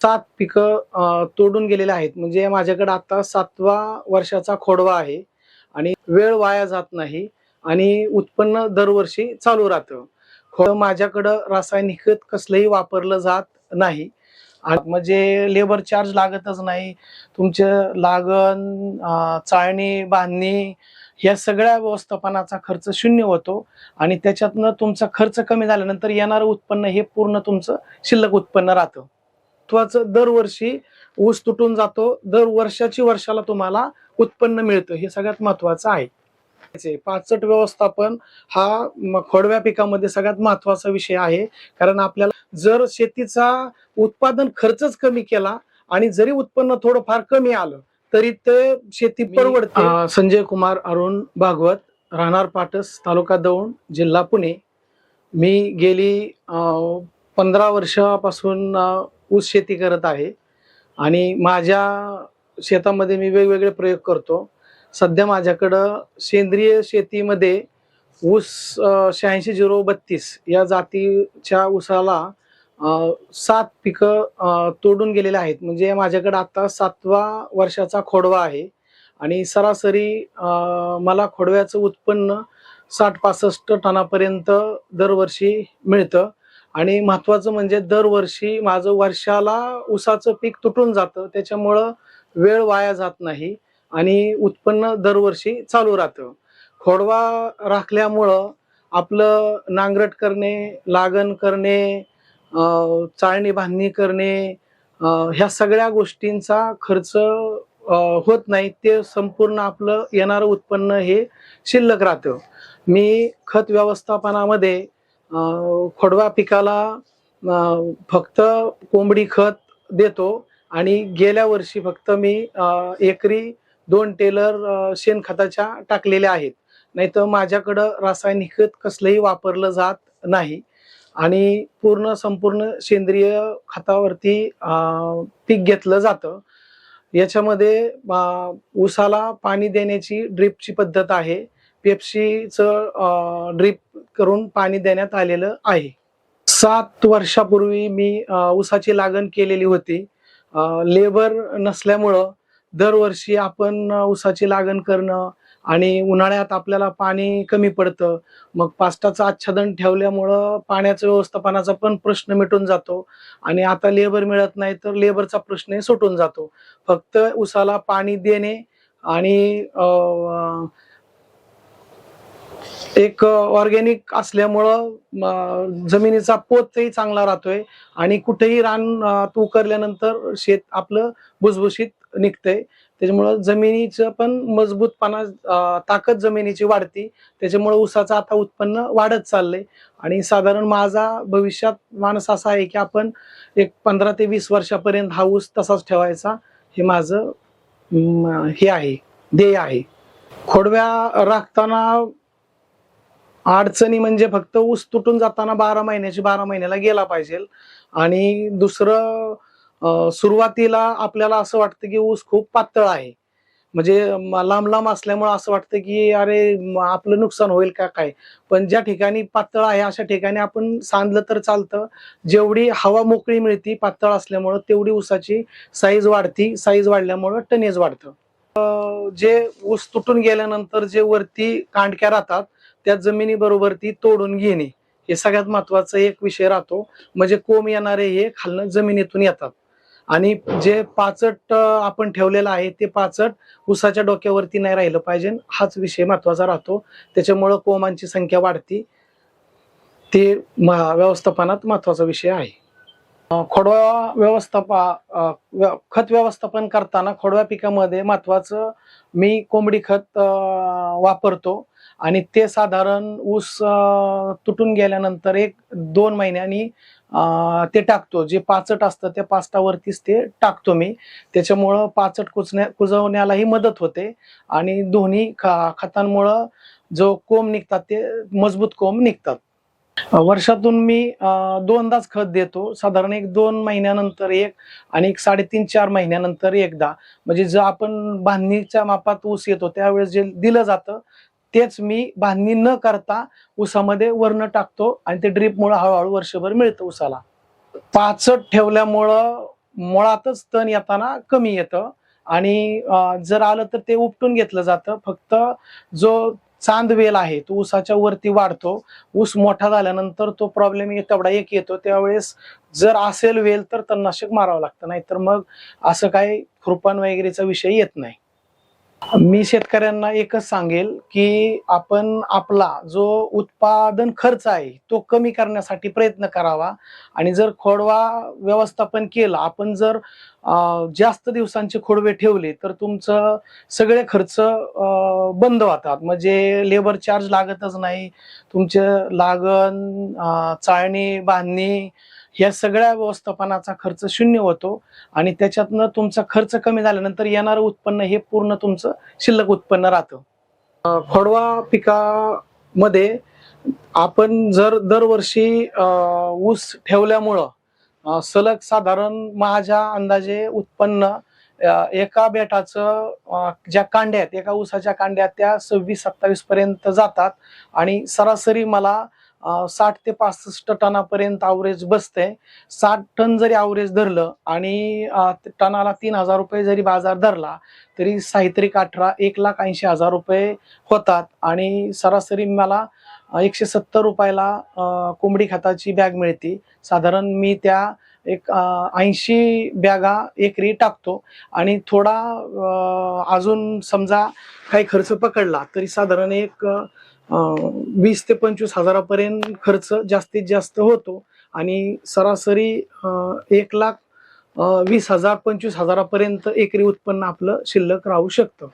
सात पिकं तोडून गेलेले आहेत. म्हणजे माझ्याकडे आता सातवा वर्षाचा खोडवा आहे आणि वेळ वाया जात नाही आणि उत्पन्न दरवर्षी चालू राहतं. खोड माझ्याकडं रासायनिक खत कसलंही वापरलं जात नाही. म्हणजे लेबर चार्ज लागतच नाही. तुमचं लागण चाळणी बांधणी या सगळ्या व्यवस्थापनाचा खर्च शून्य होतो आणि त्याच्यातनं तुमचा खर्च कमी झाल्यानंतर येणारं उत्पन्न हे पूर्ण तुमचं शिल्लक उत्पन्न राहतं. महत्वाचं दरवर्षी ऊस तुटून जातो. दर वर्षाची वर्षाला तुम्हाला उत्पन्न मिळतं. हे सगळ्यात महत्वाचं आहे. पाचट व्यवस्थापन हा खोडव्या पिकामध्ये सगळ्यात महत्त्वाचा विषय आहे. कारण आपल्याला जर शेतीचा उत्पादन खर्चच कमी केला आणि जरी उत्पन्न थोडं फार कमी आलं तरी ते शेती परवडते. संजय कुमार अरुण भागवत राहणार पाटस तालुका दौंड जिल्हा पुणे. मी गेली पंधरा वर्षापासून ऊस शेती करत आहे. आणि माझ्या शेतामध्ये मी वेगवेगळे प्रयोग करतो. सध्या माझ्याकडं सेंद्रिय शेतीमध्ये ऊस शहाऐंशी झिरो बत्तीस या जातीच्या ऊसाला सात पिकं तोडून गेलेले आहेत. म्हणजे माझ्याकडे आता सातवा वर्षाचा खोडवा आहे. आणि सरासरी मला खोडव्याचं उत्पन्न साठ पासष्ट टनापर्यंत दरवर्षी मिळतं. आणि महत्वाचं म्हणजे दरवर्षी माझं वर्षाला ऊसाचं पीक तुटून जातं त्याच्यामुळं वेळ वाया जात नाही आणि उत्पन्न दरवर्षी चालू राहतं. खोडवा राखल्यामुळं आपलं नांगरट करणे लागण करणे चाळणी बांधणी करणे ह्या सगळ्या गोष्टींचा खर्च होत नाही ते संपूर्ण आपलं येणारं उत्पन्न हे शिल्लक राहतं. मी खत व्यवस्थापनामध्ये खोडवा पिकाला फक्त कोंबडी खत देतो आणि गेल्या वर्षी फक्त मी एकरी दोन टेलर शेणखताच्या टाकलेल्या आहेत. नाही तर माझ्याकडं रासायनिक खत कसलंही वापरलं जात नाही आणि पूर्ण संपूर्ण सेंद्रिय खतावरती पीक घेतलं जातं. याच्यामध्ये उसाला ऊसाला पाणी देण्याची ड्रिपची पद्धत आहे. पेप्सीचं ड्रिप करून पाणी देण्यात आलेलं आहे. सात वर्षापूर्वी मी अं, ऊसाची लागण केलेली होती. लेबर नसल्यामुळं दरवर्षी आपण ऊसाची लागण करणं आणि उन्हाळ्यात आपल्याला पाणी कमी पडतं. मग पास्टाचं आच्छादन ठेवल्यामुळं पाण्याचं व्यवस्थापनाचा पण प्रश्न मिटून जातो आणि आता लेबर मिळत नाही तर लेबरचा प्रश्न सुटून जातो. फक्त ऊसाला पाणी देणे आणि एक ऑर्गॅनिक असल्यामुळं जमिनीचा पोतही चांगला राहतोय आणि कुठेही रान तू करल्यानंतर शेत आपलं भुसभुशीत निघतंय. त्याच्यामुळं जमिनीचं पण मजबूतपणा ताकद जमिनीची वाढती. त्याच्यामुळं ऊसाचं आता उत्पन्न वाढत चाललंय. आणि साधारण माझा भविष्यात मानस असा आहे की आपण एक पंधरा ते वीस वर्षापर्यंत हा ऊस तसाच ठेवायचा हे माझं हे आहे ध्येय आहे. खोडव्या राखताना अडचणी म्हणजे फक्त ऊस तुटून जाताना बारा महिन्याची बारा महिन्याला गेला पाहिजे. आणि दुसरं सुरुवातीला आपल्याला असं वाटतं की ऊस खूप पातळ आहे. म्हणजे लांब लांब असल्यामुळे असं वाटतं की अरे आपलं नुकसान होईल का काय? पण ज्या ठिकाणी पातळ आहे अशा ठिकाणी आपण सांधलं तर चालतं. जेवढी हवा मोकळी मिळती पातळ असल्यामुळं तेवढी ऊसाची साईज वाढती. साईज वाढल्यामुळं टनेज वाढतं. जे ऊस तुटून गेल्यानंतर जे वरती कांडक्या राहतात त्या जमिनीबरोबर ती तोडून घेणे. हे सगळ्यात महत्त्वाचा एक विषय राहतो. म्हणजे कोंब येणारे हे खालनं जमिनीतून येतात. आणि जे पाचट आपण ठेवलेलं आहे ते पाचट उसाच्या डोक्यावरती नाही राहिलं पाहिजे. हाच विषय महत्त्वाचा राहतो. त्याच्यामुळं कोंबांची संख्या वाढती. ते म- व्यवस्थापनात महत्त्वाचा विषय आहे. खोडवा व्यवस्थापा व्य- खत व्यवस्थापन करताना खोडव्या पिकामध्ये महत्वाचं मी कोंबडी खत वापरतो. आणि ते साधारण ऊस तुटून गेल्यानंतर एक दोन महिन्यांनी ते टाकतो. जे पाचट असतं त्या पाचटावरतीच ते टाकतो मी. त्याच्यामुळं पाचट कुचण्या कुजवण्यालाही मदत होते. आणि दोन्ही खा खतांमुळं जो कोंब निघतात ते मजबूत कोंब निघतात. वर्षातून मी दोनदाच खत देतो. साधारण एक दोन महिन्यानंतर एक आणि एक साडेतीन चार महिन्यानंतर एकदा. म्हणजे जर आपण बांधणीच्या मापात ऊस येतो त्यावेळेस जे दिलं जातं तेच मी बांधणी न करता उसामध्ये वर्ण टाकतो आणि ते ड्रीपमुळं हळूहळू वर्षभर मिळतं उसाला. पाचट ठेवल्यामुळं मुळातच तण येताना कमी येतं. आणि जर आलं तर ते उपटून घेतलं जातं. फक्त जो चांद वेल आहे तो ऊसाच्या वरती वाढतो. ऊस मोठा झाल्यानंतर तो प्रॉब्लेम तेवढा एक येतो. त्यावेळेस जर असेल वेल तर तणनाशक मारावं लागतं. नाहीतर मग असं काही खुरपण वगैरेचा विषय येत नाही. मी शेतकऱ्यांना एकच सांगेल की आपण आपला जो उत्पादन खर्च आहे तो कमी करण्यासाठी प्रयत्न करावा. आणि जर खोडवा व्यवस्थापन केलं आपण जर जास्त दिवसांचे खोडवे ठेवले तर तुमचं सगळे खर्च बंद होतात. म्हणजे लेबर चार्ज लागतच नाही. तुमचे लागण चाळणी बांधणी या सगळ्या व्यवस्थापनाचा खर्च शून्य होतो आणि त्याच्यातनं तुमचा खर्च कमी झाल्यानंतर येणारं उत्पन्न हे पूर्ण तुमचं शिल्लक उत्पन्न राहतं. फडवा खोडवा पिकामध्ये आपण जर दरवर्षी ऊस ठेवल्यामुळं सलग साधारण माझ्या अंदाजे उत्पन्न एका बेटाचं ज्या कांड्या आहेत एका ऊसाच्या कांड्या त्या सव्वीस सत्तावीस पर्यंत जातात आणि सरासरी मला साठ ते पासष्ट टनापर्यंत आवरेज बसते साठ टन जरी आवरेज धरलं आणि टनाला तीन हजार रुपये जरी बाजार धरला तरी साहित्रिक अठरा एक लाख ऐंशी हजार रुपये होतात. आणि सरासरी मला एकशे सत्तर रुपयाला कोंबडी खताची बॅग मिळते. साधारण मी त्या एक ऐंशी बॅगा एकरी टाकतो. आणि थोडा अजून समजा काही खर्च पकडला तरी साधारण एक आ, वीस ते पंचवीस हजारापर्यंत खर्च जास्तीत जास्त होतो. आणि सरासरी एक लाख वीस हजार पंचवीस हजारापर्यंत एकरी उत्पन्न आपलं शिल्लक राहू शकतं.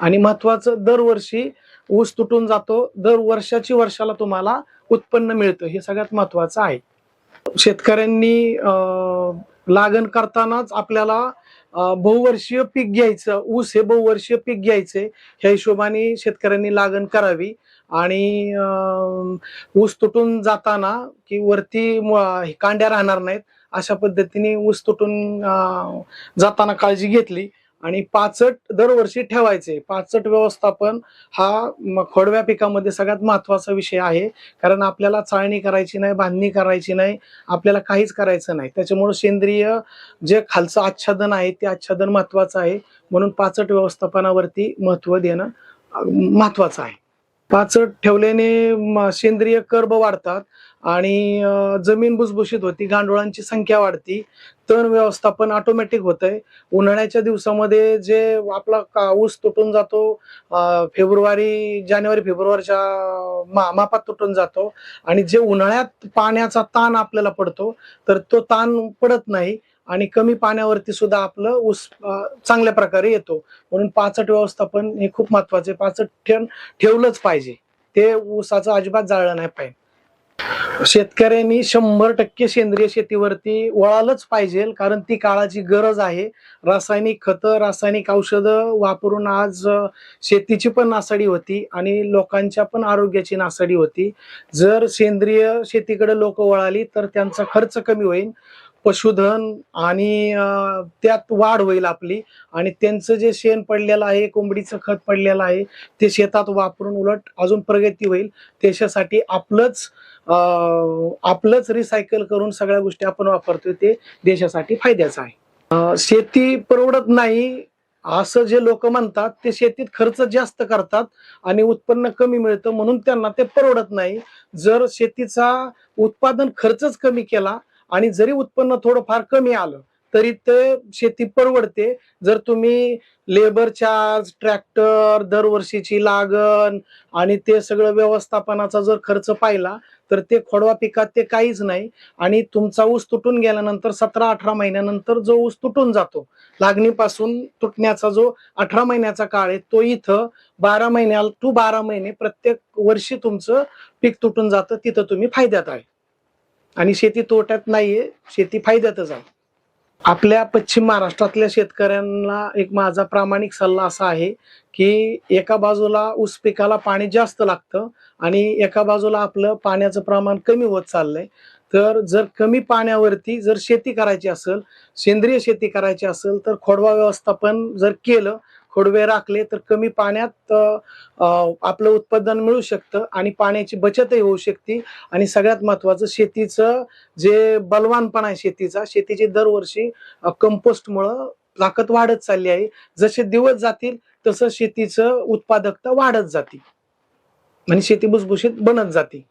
आणि महत्वाचं दरवर्षी ऊस तुटून जातो दर वर्षाची वर्षाला तुम्हाला उत्पन्न मिळतं. हे सगळ्यात महत्वाचं आहे. शेतकऱ्यांनी लागण करतानाच आपल्याला बहुवर्षीय पीक घ्यायचं ऊस हे बहुवर्षीय पीक घ्यायचे. ह्या हिशोबाने शेतकऱ्यांनी लागण करावी. आणि ऊस तुटून जाताना की वरती कांड्या राहणार नाहीत अशा पद्धतीने ऊस तुटून जाताना काळजी घेतली. आणि पाचट दरवर्षी ठेवायचे. पाचट व्यवस्थापन हा खोडव्या पिकामध्ये सगळ्यात महत्त्वाचा विषय आहे. कारण आपल्याला चाळणी करायची नाही बांधणी करायची नाही आपल्याला काहीच करायचं नाही. त्याच्यामुळे सेंद्रिय जे खालचं आच्छादन आहे ते आच्छादन महत्वाचं आहे. म्हणून पाचट व्यवस्थापनावरती महत्त्व देणं महत्वाचं आहे. पाचट ठेवल्याने सेंद्रिय कर्ब वाढतात आणि जमीन भुसभुशीत होती गांडोळांची संख्या वाढती तण व्यवस्थापन ऑटोमॅटिक होतंय. उन्हाळ्याच्या दिवसामध्ये जे आपला का- ऊस तुटून जातो फेब्रुवारी जानेवारी फेब्रुवारीच्या मा- मापात तुटून जातो आणि जे उन्हाळ्यात पाण्याचा ताण आपल्याला पडतो तर तो ताण पडत नाही. आणि कमी पाण्यावरती सुद्धा आपलं ऊस चांगल्या प्रकारे येतो. म्हणून पाचट व्यवस्थापन हे खूप महत्त्वाचे पाचट ठेव ठेवलंच पाहिजे. ते ऊसाचं अजिबात जाळलं नाही पाहिजे. शेतकऱ्यांनी शंभर टक्के सेंद्रिय शेतीवरती वळालंच पाहिजे कारण ती काळाची गरज आहे. रासायनिक खतं रासायनिक औषधं वापरून आज शेतीची पण नासाडी होती आणि लोकांच्या पण आरोग्याची नासाडी होती. जर सेंद्रिय शेतीकडे लोक वळाली तर त्यांचा खर्च कमी होईल. पशुधन आणि त्यात वाढ होईल आपली. आणि त्यांचं जे शेण पडलेलं आहे कोंबडीचं खत पडलेलं आहे ते शेतात वापरून उलट अजून प्रगती होईल. त्याच्यासाठी आपलंच आपलंच रिसायकल करून सगळ्या गोष्टी आपण वापरतोय ते देशासाठी फायद्याचं आहे. शेती परवडत नाही असं जे लोक म्हणतात ते शेतीत खर्च जास्त करतात आणि उत्पन्न कमी मिळतं म्हणून त्यांना ते परवडत नाही. जर शेतीचा उत्पादन खर्चच कमी केला आणि जरी उत्पन्न थोडंफार कमी आलं तरी ते शेती परवडते. जर तुम्ही लेबर चार्ज ट्रॅक्टर दरवर्षीची लागण आणि ते सगळं व्यवस्थापनाचा जर खर्च पाहिला तर ते खोडवा पिकात ते काहीच नाही. आणि तुमचा ऊस तुटून गेल्यानंतर सतरा अठरा महिन्यानंतर जो ऊस तुटून जातो लागणीपासून तुटण्याचा जो अठरा महिन्याचा काळ आहे तो इथं बारा महिन्याला टू बारा महिने प्रत्येक वर्षी तुमचं पीक तुटून जातं तिथं तुम्ही फायद्यात आहे. आणि शेती तोट्यात नाहीये शेती फायद्यातच आहे. आपल्या पश्चिम महाराष्ट्रातल्या शेतकऱ्यांना एक माझा प्रामाणिक सल्ला असा आहे की एका बाजूला ऊस पिकाला पाणी जास्त लागतं आणि एका बाजूला आपलं पाण्याचं प्रमाण कमी होत चाललंय. तर जर कमी पाण्यावरती जर शेती करायची असेल सेंद्रिय शेती करायची असेल तर खोडवा व्यवस्थापन जर केलं खोडवे राखले तर कमी पाण्यात आपलं उत्पादन मिळू शकतं आणि पाण्याची बचतही होऊ शकते. आणि सगळ्यात महत्वाचं शेतीचं जे बलवानपणा आहे शेतीचा शेतीची दरवर्षी कंपोस्टमुळं ताकद वाढत चालली आहे. जसे दिवस जातील तसं शेतीचं उत्पादकता वाढत जाते. आणि शेती भुसभुशीत बनत जाते.